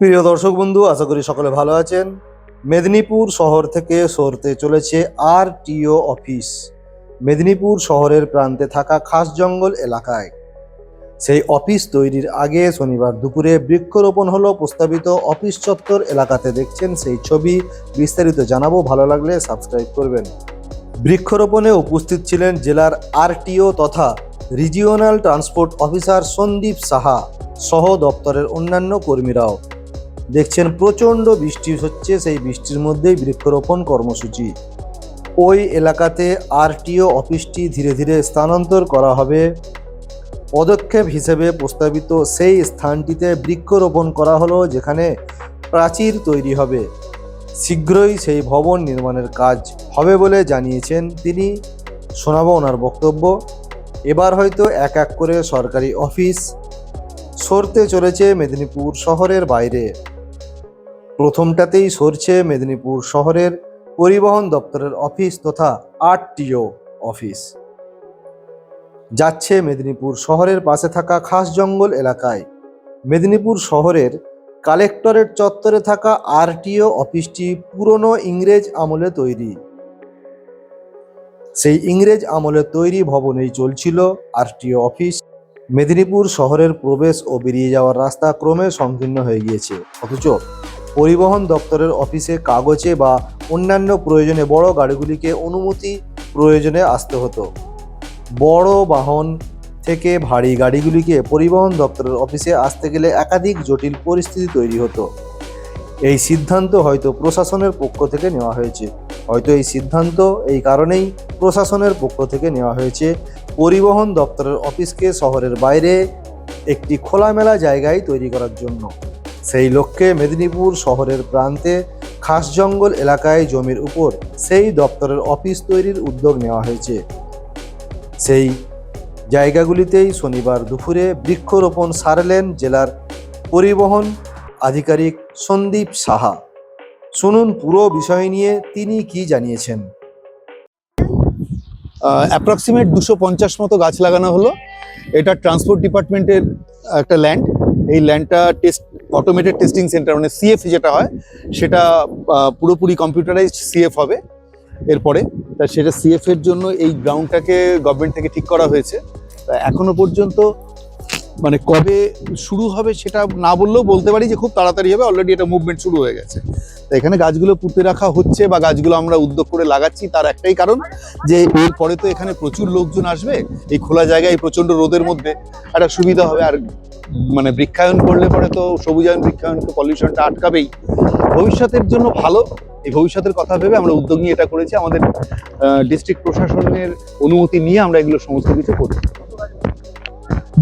প্রিয় দর্শক বন্ধু, আশা করি সকলে ভালো আছেন। মেদিনীপুর শহর থেকে সরতে চলেছে আর টিও অফিস। মেদিনীপুর শহরের প্রান্তে থাকা খাস জঙ্গল এলাকায়। সেই অফিস তৈরির আগে শনিবার দুপুরে বৃক্ষরোপণ হলো প্রস্তাবিত অফিস চত্বর এলাকাতে। দেখছেন সেই ছবি, বিস্তারিত জানাব, ভালো লাগলে সাবস্ক্রাইব করবেন। বৃক্ষরোপণে উপস্থিত ছিলেন জেলার আরটিও তথা regional transport officer Sandip Saha সহ দপ্তরের অন্যান্য কর্মীরাও। দেখছেন প্রচণ্ড বৃষ্টি হচ্ছে, সেই বৃষ্টির মধ্যেই বৃক্ষরোপণ কর্মসূচি। ওই এলাকাতে আরটিও অফিসটি ধীরে ধীরে স্থানান্তর করা হবে। পদক্ষেপ হিসেবে প্রস্তাবিত সেই স্থানটিতে বৃক্ষরোপণ করা হলো, যেখানে প্রাচীর তৈরি হবে। শীঘ্রই সেই ভবন নির্মাণের কাজ হবে বলে জানিয়েছেন তিনি। শোনাবো ওনার বক্তব্য। এবার হয়তো এক এক করে সরকারি অফিস সরতে চলেছে মেদিনীপুর শহরের বাইরে। প্রথমটাতেই সরছে মেদিনীপুর শহরের পরিবহন দপ্তরের অফিস তথা আরটিও অফিস। যাচ্ছে মেদিনীপুর শহরের পাশে থাকা খাস জঙ্গল এলাকায়। মেদিনীপুর শহরের কালেক্টরেট চত্বরে থাকা আরটিও অফিসটি পুরনো ইংরেজ আমলে তৈরি। সেই ইংরেজ আমলে তৈরি ভবনেই চলছিল আরটিও অফিস। মেদিনীপুর শহরের প্রবেশ ও বেরিয়ে যাওয়ার রাস্তা ক্রমে সংকীর্ণ হয়ে গিয়েছে। অথচ পরিবহন দপ্তরের অফিসে কাগজে বা অন্যান্য প্রয়োজনে বড় গাড়িগুলিকে অনুমতি প্রয়োজনে আসতে হতো। বড় বাহন থেকে ভারী গাড়িগুলিকে পরিবহন দপ্তরের অফিসে আসতে গেলে একাধিক জটিল পরিস্থিতি তৈরি হতো। এই সিদ্ধান্ত হয়তো প্রশাসনের পক্ষ থেকে নেওয়া হয়েছে। হয়তো এই সিদ্ধান্ত এই কারণেই প্রশাসনের পক্ষ থেকে নেওয়া হয়েছে। পরিবহন দপ্তরের অফিসকে শহরের বাইরে একটি খোলামেলা জায়গায় তৈরি করার জন্য। সেই লক্ষ্যে মেদিনীপুর শহরের প্রান্তে খাস জঙ্গল এলাকায় জমির উপর সেই দপ্তরের অফিস তৈরির উদ্যোগ নেওয়া হয়েছে। সেই জায়গাগুলিতেই শনিবার দুপুরে বৃক্ষরোপণ সারলেন জেলার পরিবহন আধিকারিক সন্দীপ সাহা। শুনুন পুরো বিষয় নিয়ে তিনি কি জানিয়েছেন। অ্যাপ্রক্সিমেট দুশো পঞ্চাশ মতো গাছ লাগানো হলো। এটা ট্রান্সপোর্ট ডিপার্টমেন্টের একটা ল্যান্ড এই ল্যান্ডটা টেস্ট অটোমেটেড টেস্টিং সেন্টার মানে সিএফ যেটা হয়, সেটা পুরোপুরি কম্পিউটারাইজড সিএফ হবে। এরপরে, তা সেটা সিএফ এর জন্য এই গ্রাউন্ডটাকে গভর্নমেন্ট থেকে ঠিক করা হয়েছে। তা এখনও পর্যন্ত মানে কবে শুরু হবে সেটা না বললেও বলতে পারি যে খুব তাড়াতাড়ি হবে। অলরেডি এটা মুভমেন্ট শুরু হয়ে গেছে। এখানে গাছগুলো পুঁতে রাখা হচ্ছে বা গাছগুলো আমরা উদ্যোগ করে লাগাচ্ছি, তার একটাই কারণ যে এরপরে তো এখানে প্রচুর লোকজন আসবে, এই খোলা জায়গায় প্রচণ্ড রোদের মধ্যে একটা সুবিধা হবে। আর মানে বৃক্ষায়ন করলে পরে তো সবুজায়ন, বৃক্ষায়ন তো পলিউশনটা আটকাবেই। ভবিষ্যতের জন্য ভালো, এই ভবিষ্যতের কথা ভেবে আমরা উদ্যোগ নিয়ে এটা করেছি। আমাদের ডিস্ট্রিক্ট প্রশাসনের অনুমতি নিয়ে আমরা এগুলো সমস্ত কিছু করছি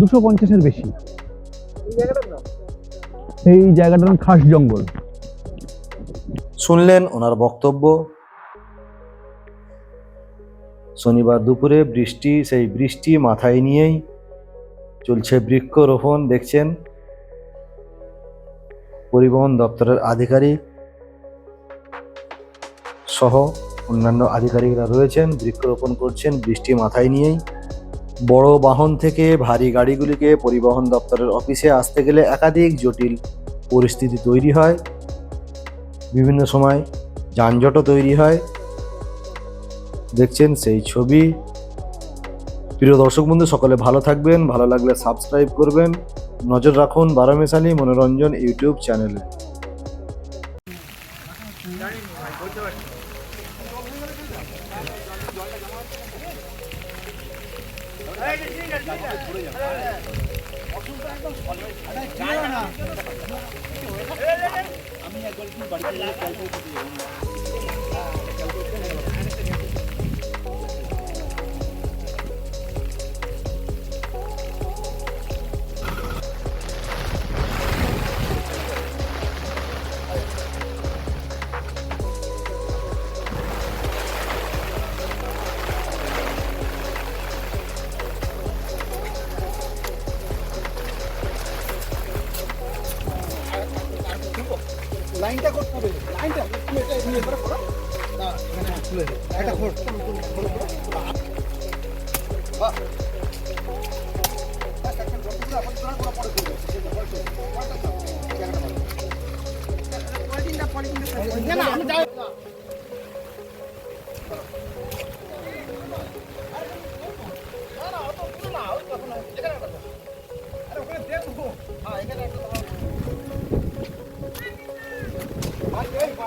দুশো পঞ্চাশের বেশি। এই জায়গাটার নাম খাস জঙ্গল। শুনলেন ওনার বক্তব্য। শনিবার দুপুরে বৃষ্টি, সেই বৃষ্টি মাথায় নিয়েই চলছে বৃক্ষরোপণ, দেখছেন? পরিবহন দপ্তরের আধিকারিক সহ অন্যান্য আধিকারিকরা রয়েছেন, বৃক্ষরোপণ করছেন, বৃষ্টি মাথায় নিয়েই। বড় বাহন থেকে ভারী গাড়িগুলিকে পরিবহন দপ্তরের অফিসে আসতে গেলে একাধিক জটিল পরিস্থিতি তৈরি হয়। বিভিন্ন সময় যানজটও তৈরি হয়। দেখছেন সেই ছবি। প্রিয় দর্শক বন্ধু, সকলে ভালো থাকবেন, ভালো লাগলে সাবস্ক্রাইব করবেন। নজর রাখুন বারামেশালি মনোরঞ্জন ইউটিউব চ্যানেলে। আমি একবার বাড়িতে ক্যালকুলেট করতে যাব লাইনটা করতে হবে? লাইনটা তুমি এটা নিয়ে করে করো না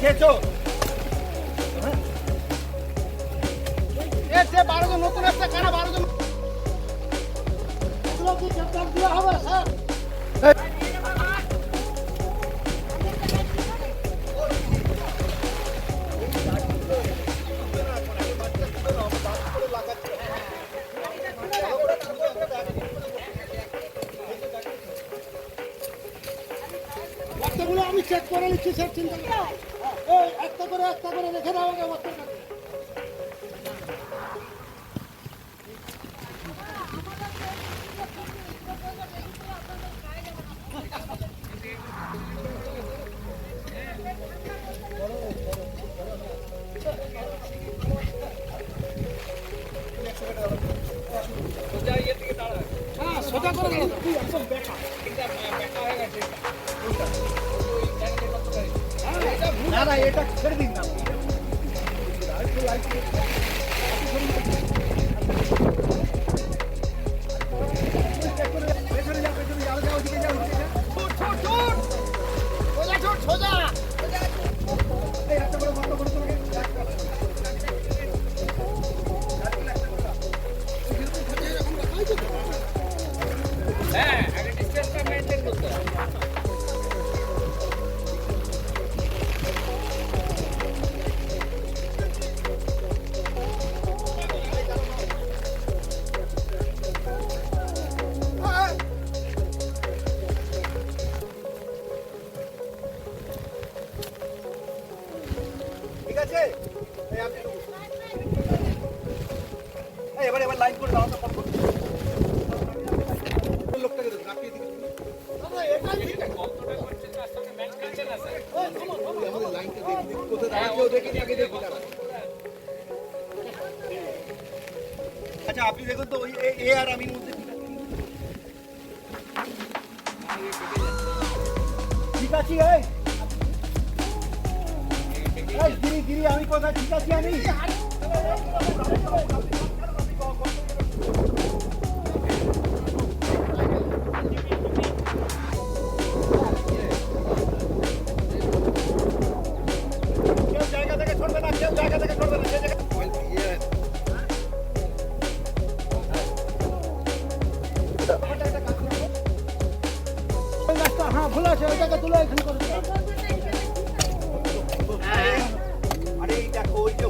খেয়েছো? এর যে বারো জন নতুন একটা কানা বারো জন দেওয়া হবে স্যার আমি চেক করে নিচ্ছি স্যার চিন্তা একটা করে একটা করে রেখে দাও না না এটা ছেড়ে দিন না। ঠিক আচ্ছা আপনি দেখুন তো, ওই এ- আর আমির মধ্যে ঠিক আছে আমি কোথায়? ঠিক আছি আমি। হ্যাঁ ভুল আছে ওইটাকে তুলে এখানে করে। আরে এইটা কই যে